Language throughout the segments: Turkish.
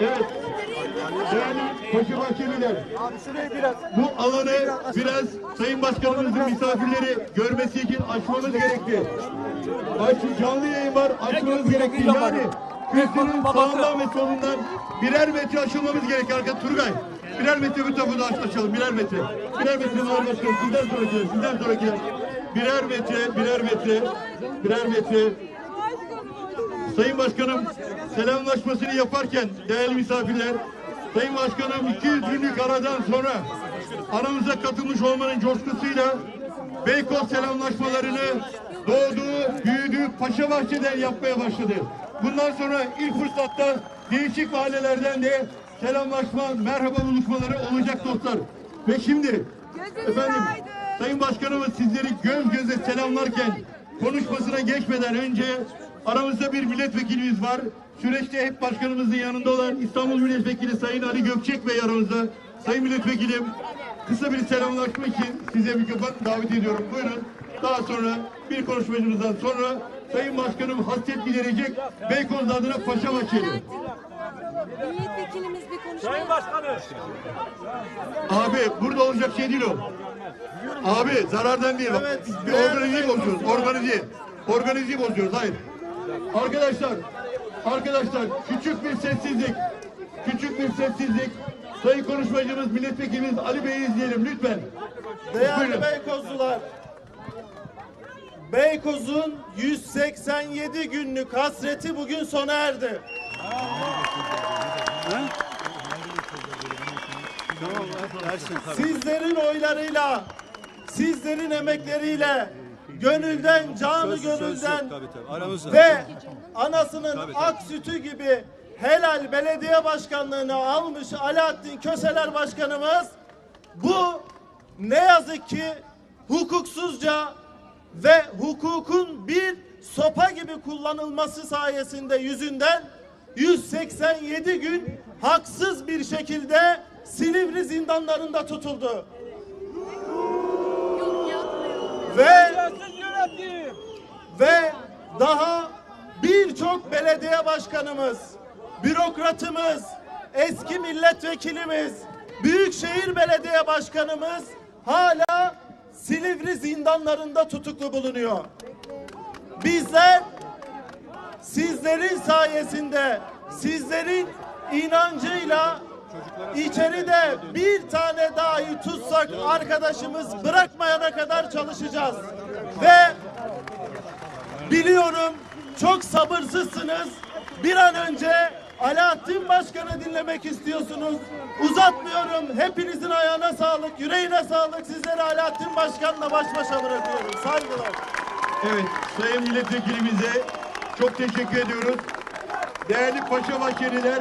Evet. Değerli Koşubahçeliler. Bu alanı biraz Sayın Başkanımızın misafirleri görmesi için açmamız gerekti. Aç, canlı yayın var, açmamız gerekti. Yani kürsünün sağından ve solundan birer metre açılmamız gerekir. Arka Turgay. Birer metre bir tarafı da aç- açalım. Birer metre. Birer metre var başkanım. Sizden sonrakiler, sizden sonrakiler. Birer metre, birer metre, birer metre. Sayın Başkanım selamlaşmasını yaparken değerli misafirler, Sayın Başkanım 200 günlük aradan sonra aramıza katılmış olmanın coşkusuyla Beykoz selamlaşmalarını doğduğu, büyüdüğü Paşabahçe'den yapmaya başladı. Bundan sonra ilk fırsatta değişik mahallelerden de selamlaşma, merhaba buluşmaları olacak dostlar. Ve şimdi efendim Sayın Başkanımız sizleri göz göze selamlarken konuşmasına geçmeden önce aramızda bir milletvekilimiz var. Süreçte hep başkanımızın yanında olan İstanbul Milletvekili Sayın Ali Gökçek Bey aramızda. Sayın Milletvekilim kısa bir selamlaşma için size mikrofon davet ediyorum. Buyurun. Daha sonra bir konuşmacımızdan sonra Sayın Başkanım hasret giderecek Beykoz adına Paşa Bahçeli. Milletvekilimiz bir konuşma Sayın Başkanım. Abi burada olacak şey değil o. Abi zarardan değil. Bak, bir organizeyi bozuyoruz. Organize. Organizeyi bozuyoruz. Hayır. Arkadaşlar. Arkadaşlar küçük bir sessizlik. Küçük bir sessizlik. Sayın konuşmacımız milletvekilimiz Ali Bey'i izleyelim lütfen. Değerli Buyurun. Beykozlular, Beykoz'un 187 günlük hasreti bugün sona erdi. Sizlerin oylarıyla, sizlerin emekleriyle, gönülden, canı gönülden ve anasının ak sütü gibi helal belediye başkanlığını almış Alaaddin Köseler Başkanımız bu ne yazık ki hukuksuzca ve hukukun bir sopa gibi kullanılması sayesinde yüzünden 187 gün haksız bir şekilde Silivri zindanlarında tutuldu. Ve. Ve daha birçok belediye başkanımız, bürokratımız, eski milletvekilimiz, büyükşehir belediye başkanımız hala Silivri zindanlarında tutuklu bulunuyor. Bizler sizlerin sayesinde, sizlerin inancıyla içeride bir tane dahi tutsak arkadaşımız bırakmayana kadar çalışacağız. Ve Biliyorum çok sabırsızsınız. Bir an önce Alaaddin Başkan'ı dinlemek istiyorsunuz. Uzatmıyorum. Hepinizin ayağına sağlık, yüreğine sağlık. Sizleri Alaaddin Başkan'la baş başa bırakıyorum. Saygılar. Evet, Sayın Milletvekilimize çok teşekkür ediyoruz. Değerli Paşa Bahçeliler,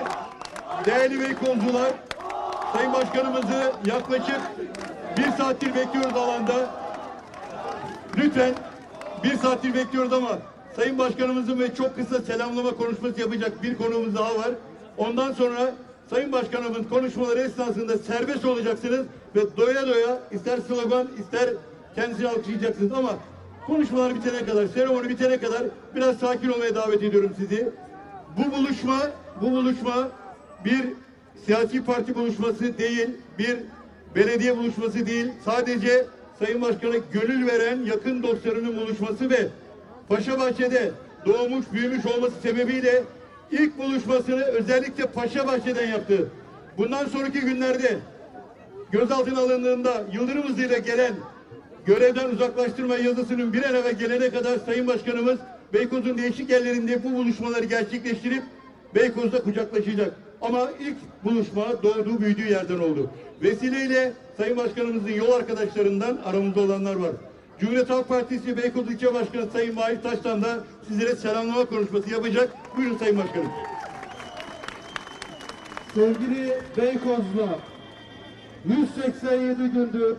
değerli Beykozlular, Sayın Başkanımızı yaklaşık bir saattir bekliyoruz alanda. Lütfen bir saattir bekliyoruz ama Sayın Başkanımızın ve çok kısa selamlama konuşması yapacak bir konuğumuz daha var. Ondan sonra Sayın Başkanımın konuşmaları esnasında serbest olacaksınız ve doya doya ister slogan ister kendisini alkışlayacaksınız ama konuşmalar bitene kadar, seremoni bitene kadar biraz sakin olmaya davet ediyorum sizi. Bu buluşma, bu buluşma bir siyasi parti buluşması değil, bir belediye buluşması değil. Sadece Sayın Başkan'a gönül veren yakın dostlarının buluşması ve Paşabahçe'de doğmuş, büyümüş olması sebebiyle ilk buluşmasını özellikle Paşabahçe'den yaptı. Bundan sonraki günlerde gözaltına alındığında yıldırım hızıyla gelen görevden uzaklaştırma yazısının bir an evvel gelene kadar Sayın Başkanımız Beykoz'un değişik yerlerinde bu buluşmaları gerçekleştirip Beykoz'da kucaklaşacak. Ama ilk buluşma doğduğu büyüdüğü yerden oldu. Vesileyle Sayın Başkanımızın yol arkadaşlarından aramızda olanlar var. Cumhuriyet Halk Partisi Beykoz İlçe Başkanı Sayın Mahir Taştan da sizlere selamlama konuşması yapacak. Buyurun Sayın Başkanım. Sevgili Beykozlu, 187 gündür,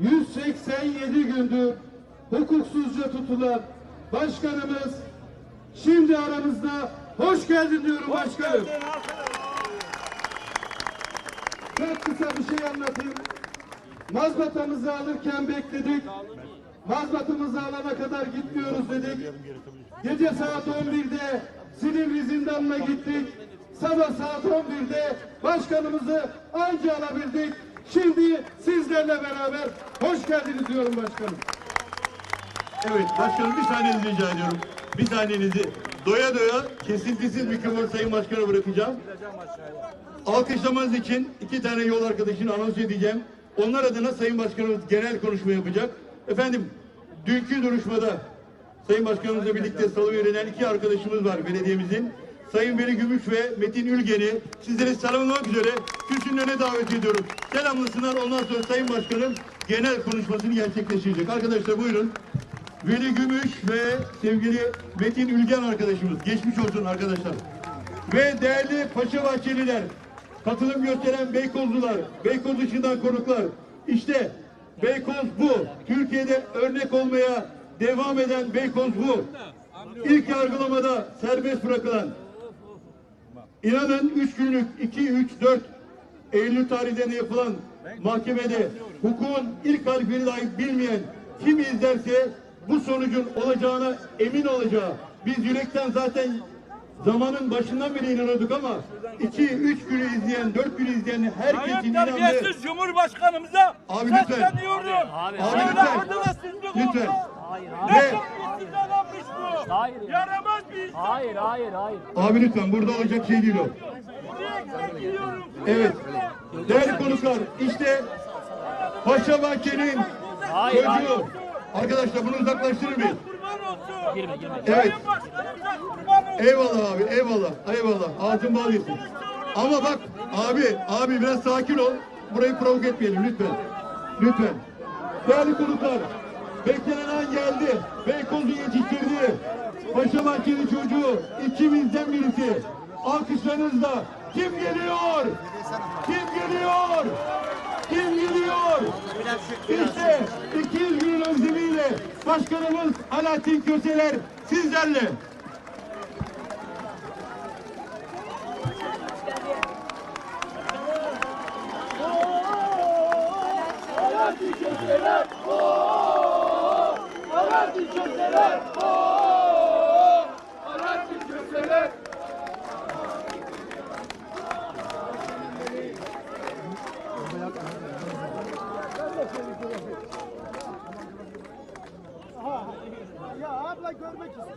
187 gündür hukuksuzca tutulan başkanımız şimdi aramızda. Hoş geldin diyorum başkanım. Çok kısa bir şey anlatayım. Mazbatamızı alırken bekledik. Mazbatımızı alana kadar gitmiyoruz dedik. Gece saat 11'de Silivri zindanına gittik. Sabah saat 11'de başkanımızı anca alabildik. Şimdi sizlerle beraber hoş geldiniz diyorum başkanım. Evet başkanım bir saniyenizi rica ediyorum. Bir saniyenizi doya doya kesintisiz mikrofon sayın başkana bırakacağım. Alkışlamanız için iki tane yol arkadaşını anons edeceğim. Onlar adına sayın başkanımız genel konuşma yapacak. Efendim dünkü duruşmada sayın başkanımızla birlikte salı verilen iki arkadaşımız var belediyemizin. Sayın Veli Gümüş ve Metin Ülgen'i sizleri selamlamak üzere kürsünün önüne davet ediyorum. Selamlasınlar ondan sonra sayın başkanım genel konuşmasını gerçekleştirecek. Arkadaşlar buyurun. Veli Gümüş ve sevgili Metin Ülgen arkadaşımız. Geçmiş olsun arkadaşlar. Ve değerli Paşa Bahçeliler, katılım gösteren Beykozlular, Beykoz dışından konuklar. İşte Beykoz bu. Türkiye'de örnek olmaya devam eden Beykoz bu. İlk yargılamada serbest bırakılan, inanın 3 günlük 2, 3, 4 Eylül tarihlerinde yapılan mahkemede hukukun ilk harfini dahi bilmeyen kim izlerse bu sonucun olacağına emin olacağı. Biz yürekten zaten zamanın başından beri inanıyorduk ama 2, 3 günü izleyen, 4 günü izleyen herkesin Sayın inandığı... terbiyesiz Cumhurbaşkanımıza Abi lütfen. sesleniyorum. Abi Böyle lütfen. Lütfen. olmaz. Ve Ne adammış bu. Hayır. Yaramaz bir insan. Hayır, hayır, hayır. abi lütfen burada olacak şey değil o. Evet. Değerli konuklar işte Paşa Bahçeli'nin Hayır, hayır. Arkadaşlar bunu uzaklaştırır mıyız? Kurban olsun. Girme, girme. Evet. Eyvallah abi eyvallah eyvallah ağzın bal yesin. Ama bak abi abi biraz sakin ol. Burayı provoke etmeyelim lütfen. Lütfen. Değerli konuklar beklenen an geldi. Beykoz'u yetiştirdi. Paşa Bahçeli çocuğu ikimizden birisi. Alkışlarınızla kim geliyor? Kim geliyor? Kim geliyor? İşte 200 gün özlemiyle Başkanımız Alaaddin Köseler sizlerle.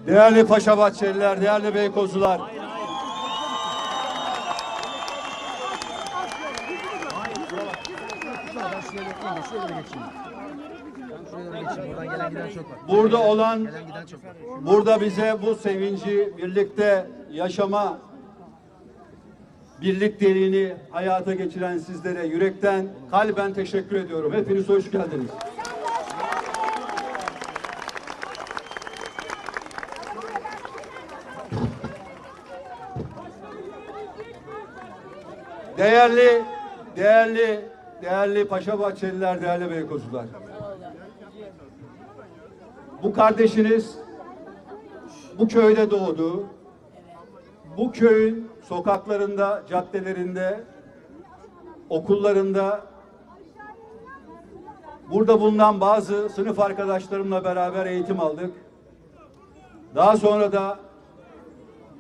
Değerli Paşa Bahçeliler, değerli Beykozlular. Burada olan, burada bize bu sevinci birlikte yaşama birlikteliğini hayata geçiren sizlere yürekten, kalben teşekkür ediyorum. Hepiniz hoş geldiniz. Değerli, değerli, değerli Paşa Bahçeliler, değerli Beykozlular. Bu kardeşiniz bu köyde doğdu. Bu köyün sokaklarında, caddelerinde, okullarında burada bulunan bazı sınıf arkadaşlarımla beraber eğitim aldık. Daha sonra da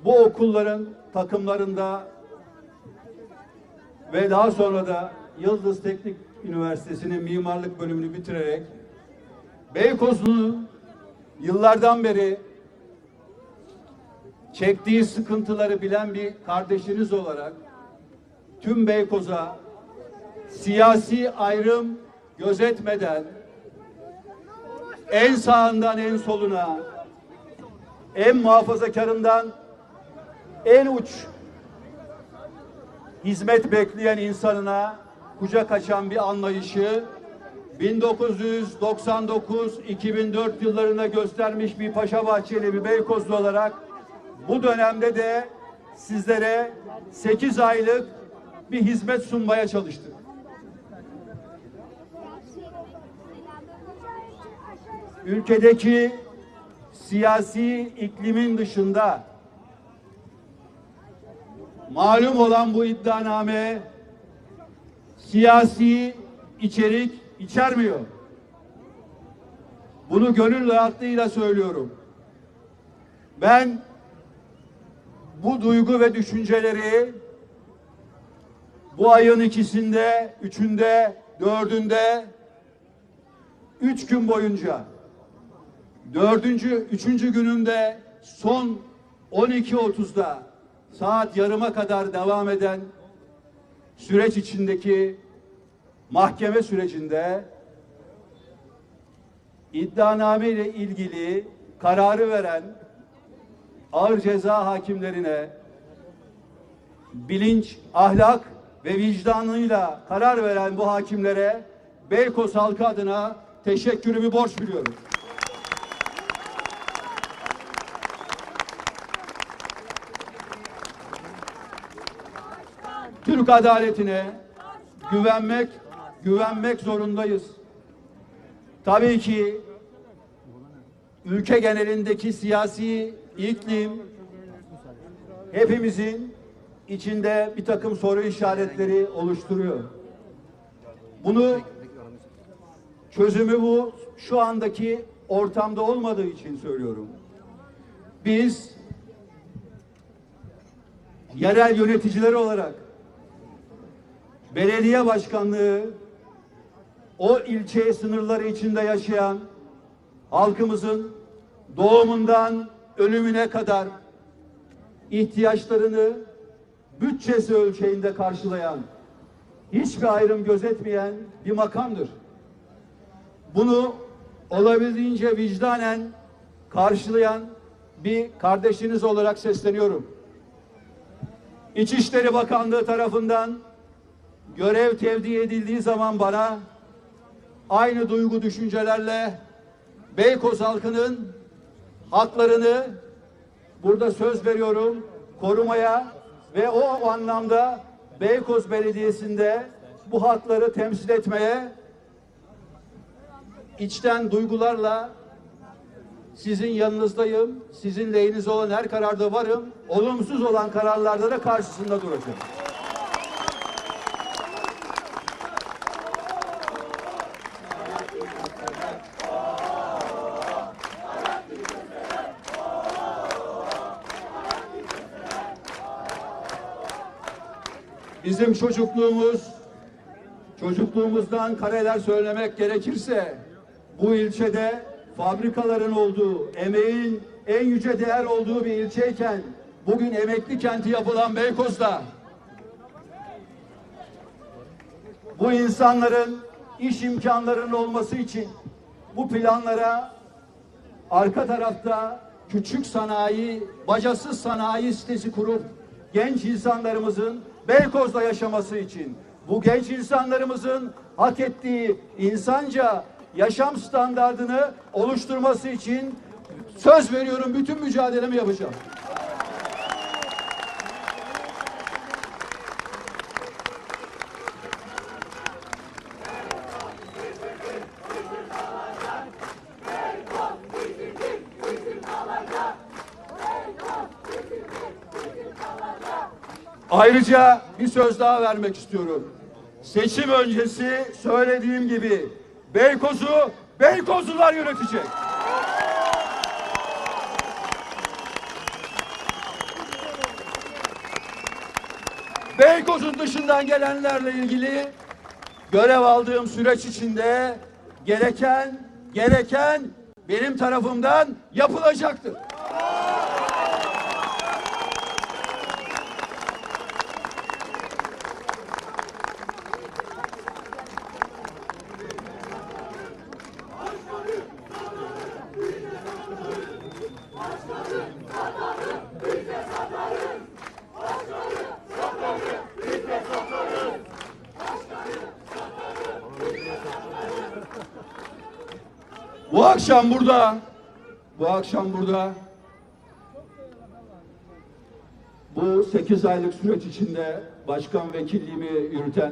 bu okulların takımlarında ve daha sonra da Yıldız Teknik Üniversitesi'nin mimarlık bölümünü bitirerek Beykozlu'nun yıllardan beri çektiği sıkıntıları bilen bir kardeşiniz olarak tüm Beykoz'a siyasi ayrım gözetmeden en sağından en soluna en muhafazakarından en uç hizmet bekleyen insanına kucak açan bir anlayışı 1999-2004 yıllarına göstermiş bir Paşa Bahçeli bir Beykozlu olarak bu dönemde de sizlere 8 aylık bir hizmet sunmaya çalıştık. Ülkedeki siyasi iklimin dışında malum olan bu iddianame siyasi içerik içermiyor. Bunu gönül rahatlığıyla söylüyorum. Ben bu duygu ve düşünceleri bu ayın ikisinde, üçünde, dördünde, üç gün boyunca, dördüncü, üçüncü gününde son 12.30'da saat yarıma kadar devam eden süreç içindeki mahkeme sürecinde iddianame ile ilgili kararı veren ağır ceza hakimlerine bilinç, ahlak ve vicdanıyla karar veren bu hakimlere Beykoz halkı adına teşekkürümü borç biliyorum. Türk adaletine güvenmek, güvenmek zorundayız. Tabii ki ülke genelindeki siyasi iklim hepimizin içinde bir takım soru işaretleri oluşturuyor. Bunu çözümü bu şu andaki ortamda olmadığı için söylüyorum. Biz yerel yöneticiler olarak belediye başkanlığı o ilçe sınırları içinde yaşayan halkımızın doğumundan ölümüne kadar ihtiyaçlarını bütçesi ölçeğinde karşılayan, hiçbir ayrım gözetmeyen bir makamdır. Bunu olabildiğince vicdanen karşılayan bir kardeşiniz olarak sesleniyorum. İçişleri Bakanlığı tarafından görev tevdi edildiği zaman bana aynı duygu düşüncelerle Beykoz halkının haklarını burada söz veriyorum korumaya ve o, anlamda Beykoz Belediyesi'nde bu hakları temsil etmeye içten duygularla sizin yanınızdayım. Sizin lehinize olan her kararda varım. Olumsuz olan kararlarda da karşısında duracağım. Bizim çocukluğumuz, çocukluğumuzdan kareler söylemek gerekirse bu ilçede fabrikaların olduğu, emeğin en yüce değer olduğu bir ilçeyken bugün emekli kenti yapılan Beykoz'da bu insanların iş imkanlarının olması için bu planlara arka tarafta küçük sanayi, bacasız sanayi sitesi kurup genç insanlarımızın Beykoz'da yaşaması için bu genç insanlarımızın hak ettiği insanca yaşam standardını oluşturması için söz veriyorum bütün mücadelemi yapacağım. Ayrıca bir söz daha vermek istiyorum. Seçim öncesi söylediğim gibi Beykoz'u Beykozlular yönetecek. Beykoz'un dışından gelenlerle ilgili görev aldığım süreç içinde gereken gereken benim tarafımdan yapılacaktır. Akşam burada, bu akşam burada bu 8 aylık süreç içinde başkan vekilliğimi yürüten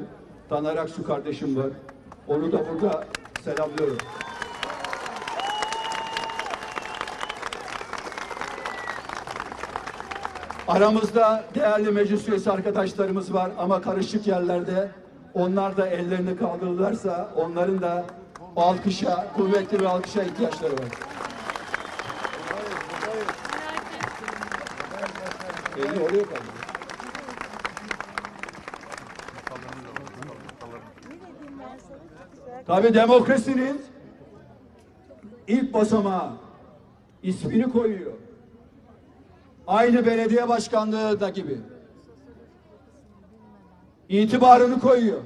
Taner Aksu kardeşim var. Onu da burada selamlıyorum. Aramızda değerli meclis üyesi arkadaşlarımız var ama karışık yerlerde onlar da ellerini kaldırırlarsa onların da alkışa, kuvvetli bir alkışa ihtiyaçları var. Elini oraya kaldır. Tabi demokrasinin ilk basamağı ismini koyuyor. Aynı belediye başkanlığı da gibi. İtibarını koyuyor.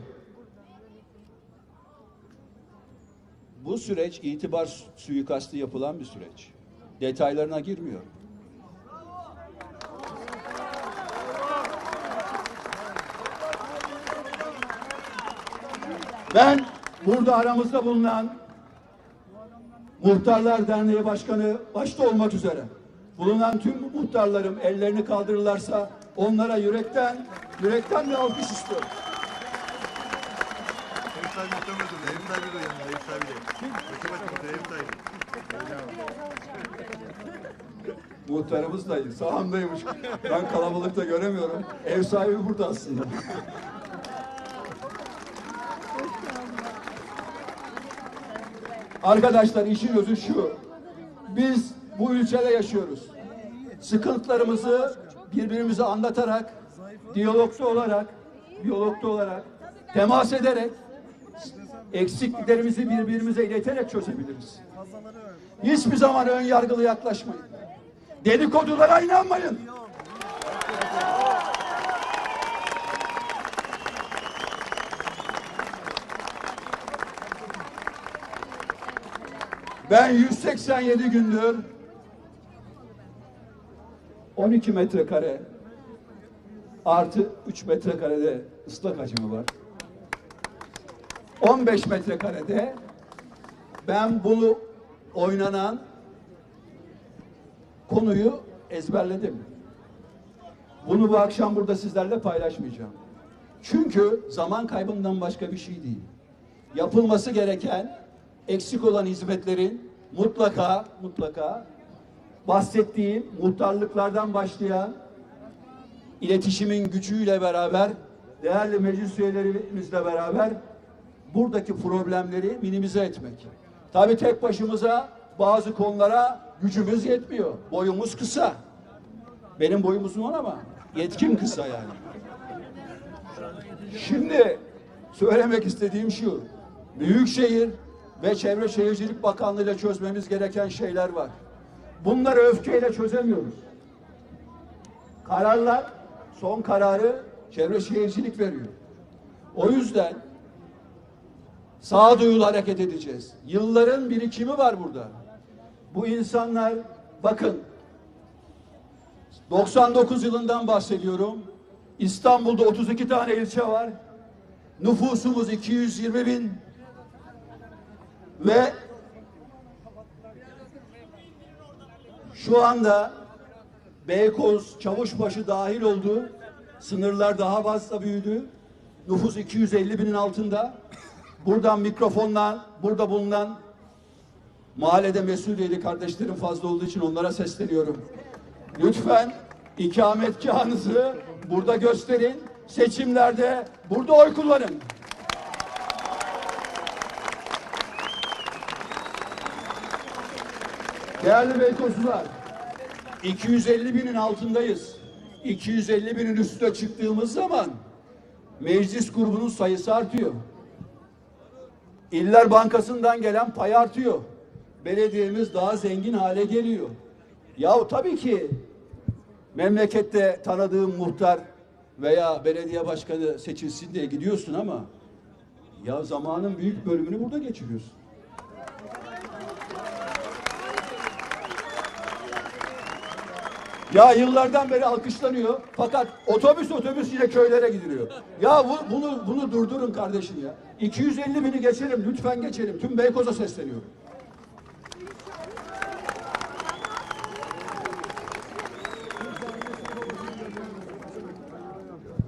Bu süreç itibar suikastı yapılan bir süreç. Detaylarına girmiyor. Ben burada aramızda bulunan Muhtarlar Derneği Başkanı başta olmak üzere bulunan tüm muhtarlarım ellerini kaldırırlarsa onlara yürekten yürekten bir alkış istiyorum. Sahibi istemiyordum. Ev sahibi de yanında. Ev sahibi de. Köşe başkanı ev sahibi. Muhtarımız da sağımdaymış. Ben kalabalıkta göremiyorum. Ev sahibi burada aslında. Arkadaşlar işin özü şu. Biz bu ülkede yaşıyoruz. Sıkıntılarımızı birbirimize anlatarak, diyalogda olarak, diyalogda olarak, temas ederek, eksikliklerimizi birbirimize ileterek çözebiliriz. Hiçbir zaman ön yargılı yaklaşmayın. Dedikodulara inanmayın. Ben 187 gündür 12 metrekare artı 3 metrekarede ıslak hacmi var. 15 metrekarede ben bunu oynanan konuyu ezberledim. Bunu bu akşam burada sizlerle paylaşmayacağım. Çünkü zaman kaybından başka bir şey değil. Yapılması gereken eksik olan hizmetlerin mutlaka mutlaka bahsettiğim muhtarlıklardan başlayan iletişimin gücüyle beraber değerli meclis üyelerimizle beraber buradaki problemleri minimize etmek. Tabii tek başımıza bazı konulara gücümüz yetmiyor. Boyumuz kısa. Benim boyum uzun ama yetkim kısa yani. Şimdi söylemek istediğim şu. Büyükşehir ve Çevre Şehircilik Bakanlığı ile çözmemiz gereken şeyler var. Bunları öfkeyle çözemiyoruz. Kararlar, son kararı Çevre Şehircilik veriyor. O yüzden sağduyulu hareket edeceğiz. Yılların birikimi var burada. Bu insanlar bakın 99 yılından bahsediyorum. İstanbul'da 32 tane ilçe var. Nüfusumuz 220 bin ve şu anda Beykoz, Çavuşbaşı dahil oldu. Sınırlar daha fazla büyüdü. Nüfus 250 binin altında. Buradan mikrofonla burada bulunan mahallede Mesudiye'li kardeşlerim fazla olduğu için onlara sesleniyorum. Lütfen ikametgahınızı burada gösterin. Seçimlerde burada oy kullanın. Değerli Beykozlular, 250 binin altındayız. 250 binin üstüne çıktığımız zaman meclis grubunun sayısı artıyor. İller Bankası'ndan gelen pay artıyor. Belediyemiz daha zengin hale geliyor. Yahu tabii ki memlekette tanıdığım muhtar veya belediye başkanı seçilsin diye gidiyorsun ama ya zamanın büyük bölümünü burada geçiriyorsun. Ya yıllardan beri alkışlanıyor fakat otobüs otobüs yine köylere gidiliyor. Ya bu, bunu bunu durdurun kardeşim ya. 250 bini geçelim lütfen geçelim. Tüm Beykoz'a sesleniyorum.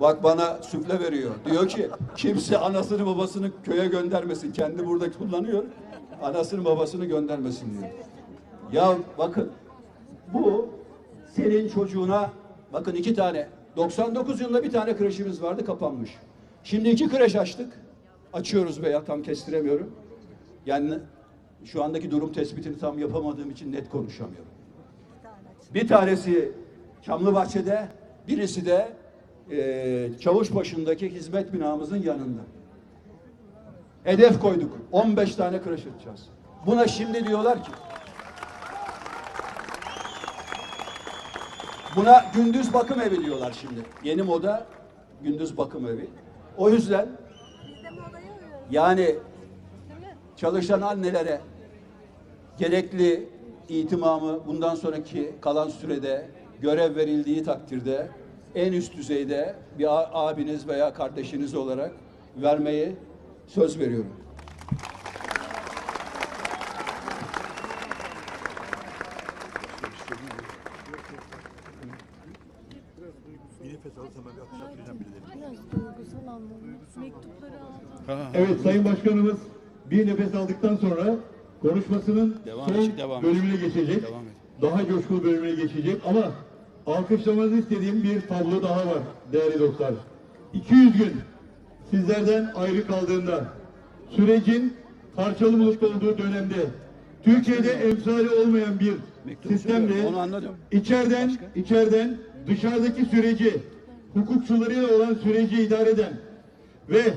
Bak bana süfle veriyor. Diyor ki kimse anasını babasını köye göndermesin. Kendi burada kullanıyor. Anasını babasını göndermesin diyor. Ya bakın bu senin çocuğuna bakın iki tane 99 yılında bir tane kreşimiz vardı kapanmış. Şimdi iki kreş açtık. Açıyoruz veya tam kestiremiyorum. Yani şu andaki durum tespitini tam yapamadığım için net konuşamıyorum. Bir tanesi Çamlıbahçe'de, Birisi de eee Çavuşbaşı'ndaki hizmet binamızın yanında. Hedef koyduk. 15 tane kreş açacağız. Buna şimdi diyorlar ki Buna gündüz bakım evi diyorlar şimdi. Yeni moda gündüz bakım evi. O yüzden yani çalışan annelere gerekli itimamı bundan sonraki kalan sürede görev verildiği takdirde en üst düzeyde bir abiniz veya kardeşiniz olarak vermeyi söz veriyorum. Biraz duygusal anlamda. Mektupları aldım. Evet Sayın Başkanımız bir nefes aldıktan sonra konuşmasının son bölümüne geçecek. Daha coşkulu bölümüne geçecek ama alkışlamanızı istediğim bir tablo daha var değerli dostlar. 200 gün sizlerden ayrı kaldığında sürecin parçalı bulut olduğu dönemde Türkiye'de emsali olmayan bir sistemle Onu anladım. içeriden içeriden dışarıdaki süreci hukukçularıyla olan süreci idare eden ve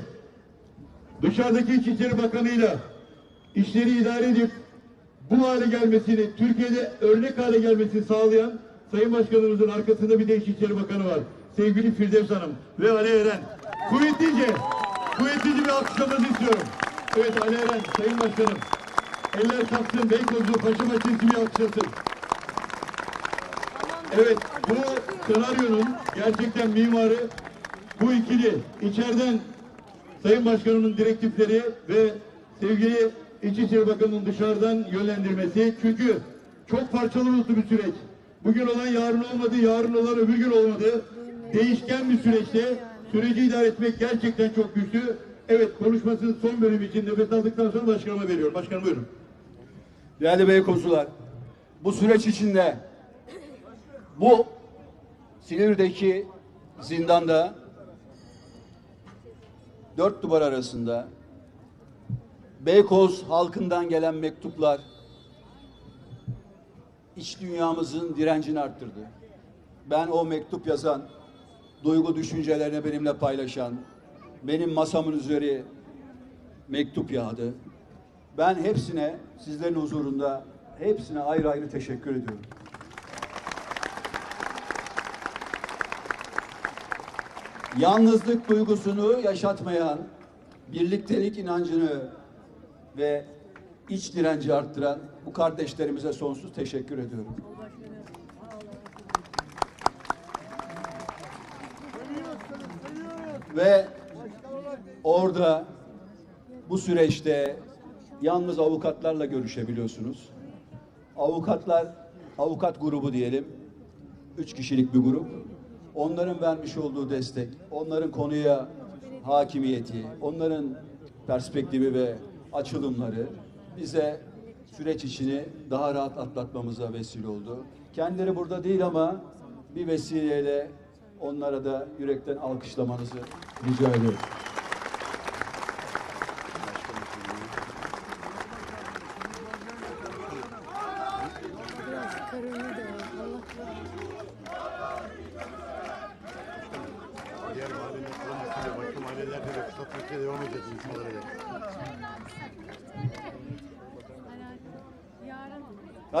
dışarıdaki İçişleri Bakanı'yla işleri idare edip bu hale gelmesini, Türkiye'de örnek hale gelmesini sağlayan Sayın Başkanımızın arkasında bir de İçişleri Bakanı var. Sevgili Firdevs Hanım ve Ali Eren. Kuvvetlice, kuvvetlice bir alkışlamanızı istiyorum. Evet Ali Eren, Sayın Başkanım. Eller kalksın, Beykozlu, Paşabahçe'si bir alkışlasın. Evet, bu senaryonun gerçekten mimarı bu ikili. içeriden Sayın Başkanımın direktifleri ve sevgili İçişleri Bakanı'nın dışarıdan yönlendirmesi. Çünkü çok parçalı bulutlu bir süreç. Bugün olan yarın olmadı, yarın olan öbür gün olmadı. Değişken bir süreçte süreci idare etmek gerçekten çok güçlü. Evet konuşmasının son bölümü için nefes aldıktan sonra başkanıma veriyorum. Başkanım buyurun. Değerli Beykozlular, bu süreç içinde bu Silivri'deki zindanda dört duvar arasında Beykoz halkından gelen mektuplar iç dünyamızın direncini arttırdı. Ben o mektup yazan, duygu düşüncelerini benimle paylaşan, benim masamın üzeri mektup yağdı. Ben hepsine sizlerin huzurunda hepsine ayrı ayrı teşekkür ediyorum. Yalnızlık duygusunu yaşatmayan, birliktelik inancını ve iç direnci arttıran bu kardeşlerimize sonsuz teşekkür ediyorum. Ve orada bu süreçte yalnız avukatlarla görüşebiliyorsunuz. Avukatlar, avukat grubu diyelim, üç kişilik bir grup. Onların vermiş olduğu destek, onların konuya hakimiyeti, onların perspektifi ve açılımları bize süreç içini daha rahat atlatmamıza vesile oldu. Kendileri burada değil ama bir vesileyle onlara da yürekten alkışlamanızı rica ediyorum. Biraz karını da var. Allah Diğer mahallenin kurulmasıyla başka mahallelerde de kısaltmakla devam edeceğiz insanlara da. Yarın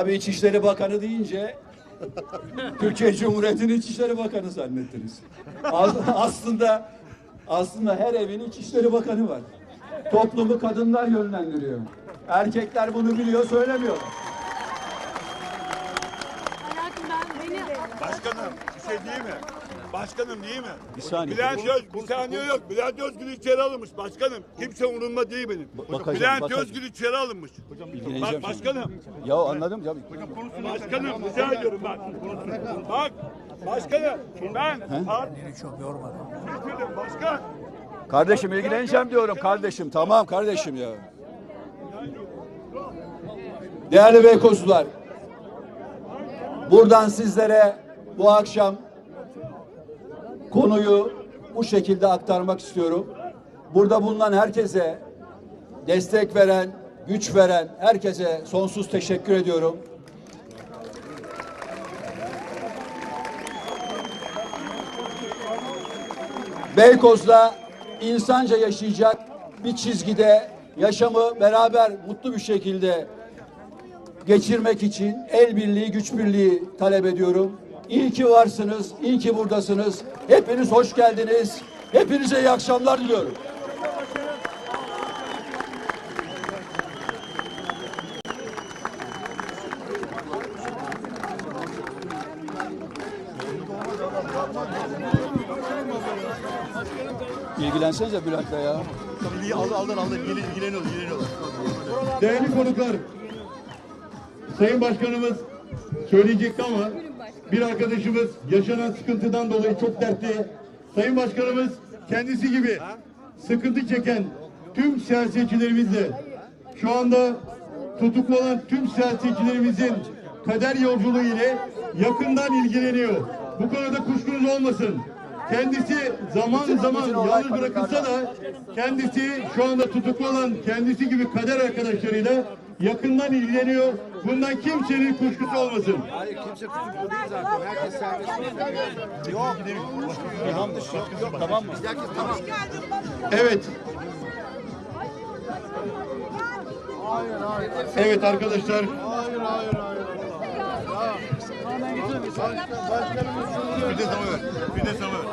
Tabii İçişleri Bakanı deyince Türkiye Cumhuriyeti'nin İçişleri Bakanı zannettiniz. As- aslında aslında her evin İçişleri Bakanı var. Toplumu kadınlar yönlendiriyor. Erkekler bunu biliyor, söylemiyor. hayatım ben beni Başkanım bir şey değil mi? Başkanım değil mi? Bir saniye. Bülent Öz, bir saniye yok. Bülent Özgür içeri alınmış başkanım. Kimse umurumda değil benim. bakacağım, Bülent bakacağım. Özgür içeri alınmış. İlgileneceğim Bak şimdi. başkanım. Ya anladım ya. Başkanım rica ediyorum bak. Bak başkanım ben Art- Başkan Kardeşim ilgileneceğim diyorum kardeşim. Tamam kardeşim ya. Değerli Beykozlular. Buradan sizlere bu akşam konuyu bu şekilde aktarmak istiyorum. Burada bulunan herkese destek veren, güç veren herkese sonsuz teşekkür ediyorum. Beykoz'da insanca yaşayacak bir çizgide yaşamı beraber mutlu bir şekilde geçirmek için el birliği, güç birliği talep ediyorum. İyi ki varsınız, iyi ki buradasınız. Hepiniz hoş geldiniz. Hepinize iyi akşamlar diliyorum. İlgilensenize Bülent'le ya. Aldı aldı aldı. İlgileniyoruz ilgileniyoruz. Değerli konuklar, Sayın Başkanımız söyleyecekti ama bir arkadaşımız yaşanan sıkıntıdan dolayı çok dertli. Sayın Başkanımız kendisi gibi sıkıntı çeken tüm siyasetçilerimizle şu anda tutuklu olan tüm siyasetçilerimizin kader yolculuğu ile yakından ilgileniyor. Bu konuda kuşkunuz olmasın. Kendisi zaman zaman yalnız bırakılsa da kendisi şu anda tutuklu olan kendisi gibi kader arkadaşlarıyla yakından ilgileniyor. Bundan kimsenin kuşkusu olmasın. Hayır kimse tutuklu değil zaten. Herkes serbest. Yok. Yanlış yok. Yok tamam mı? Herkes tamam. Evet. Evet arkadaşlar. Bir de sana ver. Bir de sana ver.